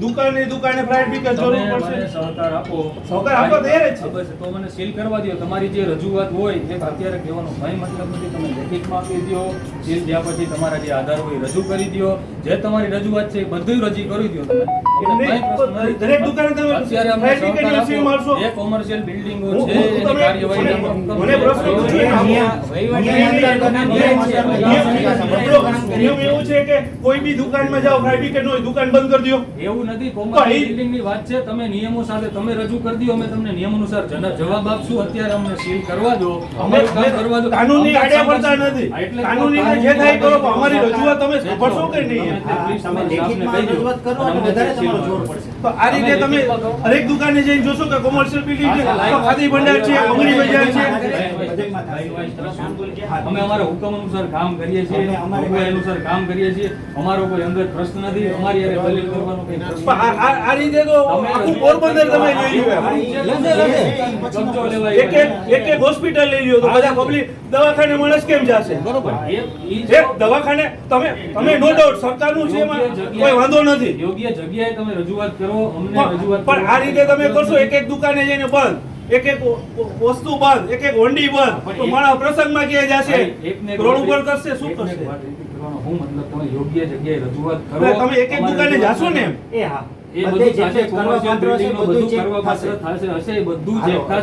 દુકાને દુકાને flight ticket જરૂર મને પડશે. સહકાર આપો. સહકાર આપવા તૈયાર છે. બસ, તો મને સીલ કરવા દ્યો. તમારી જે રજૂઆત હોય એ અત્યારે કહેવાનો કંઈ મતલબ નથી તમે લેખિતમાં આપી દો સીલ થયા પછી તમારા જે આધાર હોય રજૂ કરી દો જે તમારી રજૂઆત છે એ બધું રજૂ કરી દો તમે. દરેક દુકાને તમે ટિકિટ મારશો કોમર્શિયલ બિલ્ડિંગો છે એની મને-. પ્રશ્ન એવું છે કે કોઈ બી દુકાનમાં જાઓ ફ્લાઇટ ટિકિટ હોય દુકાન બંધ કરી દ્યો. એવું નથી કોમર્શિયલ બિલ્ડિંગની વાત છે તમે નિયમો સાથે તમે રજૂ કરી દો અમે તમને નિયમ અનુસાર જવાબ આપશું. અત્યારે અમને સીલ કરવા દો. અમે કરવા દો. કાનૂની આડ્યા પડતા નથી. કાનૂની જે થાય કરો અમારી રજૂઆત તમે સાંભળશો કે નહીં? તમે લેખિતમાં કહી દો. રજૂઆત કરો વધારે તમારો જોર પડશે. તો આ રીતે તમે તમે લેખિતમાં કહો. હરેક દુકાને જઈને જોશો કે કોમર્શિયલ બિલ્ડિંગ છે ખાદી ભંડાર છે બંગડી બજાર છે અમે અમારા હુકમ અનુસાર કામ કરીએ છીએ અમારે- અનુસાર કામ કરીએ છીએ અમારો કોઈ અંગત પ્રશ્ન નથી અમારી હારે દલીલ કરવાનો કોઈ પ્રશ્ન આ- આ આ રીતે તો આખું પોરબંદર તમે લઈ લ્યો એમ. કબજો લેવાય એક એક એક એક હોસ્પિટલ લઈ લ્યો તો બધા પબ્લિક દવાખાને માણસ કેમ જશે બરોબર એક દવાખાને તમે તમે નો ડાઉટ સરકારનું છે એમાં કોઈ વાંધો નથી યોગ્ય જગ્યાએ તમે રજૂઆત કરો અમને રજૂઆત પણ આ રીતે તમે કરશો એક એક દુકાને જઈને બંધ એક એક વસ્તુ બંધ એક એક હોંડી બંધ તો મારા પ્રસંગમાં ક્યાં જશે? રોડ ઉપર કરશે? શું કરશે? હું મતલબ તમે યોગ્ય જગ્યાએ રજૂઆત કરો. તમે એક એક દુકાને જાશો ને એમ? એ હા.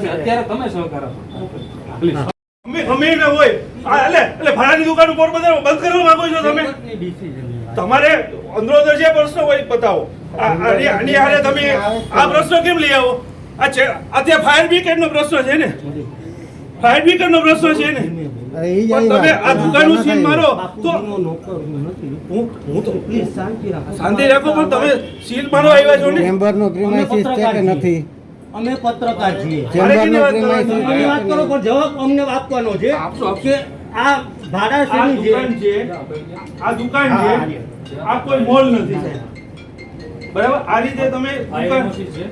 અત્યારે. તમે સહકાર આપો અમે અમે ન હોય. એટલે એટલે ભાડાની દુકાન પોરબંદર બંધ કરવા માંગો છો તમે? તમારે અંદરો અંદર જે પ્રશ્ન હોય બતાવો. આની આની હારે તમે આ પ્રશ્ન કેમ લઈ આવો? આ છે અત્યારે ફાયર બ્રિગેડ નો પ્રશ્ન છે ને? ફાયર બ્રિગેડ નો પ્રશ્ન છે ને? તમે. આ દુકાનનું સીલ મારો તો હું શાંતિ રાખો. પણ તમે સીલ મારો આવ્યા છો ને? ચેમ્બરનો અમે પ્રિમાઇસીસ છે કે નથી? અમે પત્રકાર છીએ. મારે વાત કરો પણ જવાબ અમને આપવાનો છે. કે આ ભાડા શેની છે? આ દુકાન છે. આ કોઈ મોલ નથી બરાબર? આ રીતે તમે આ દુકાન છે?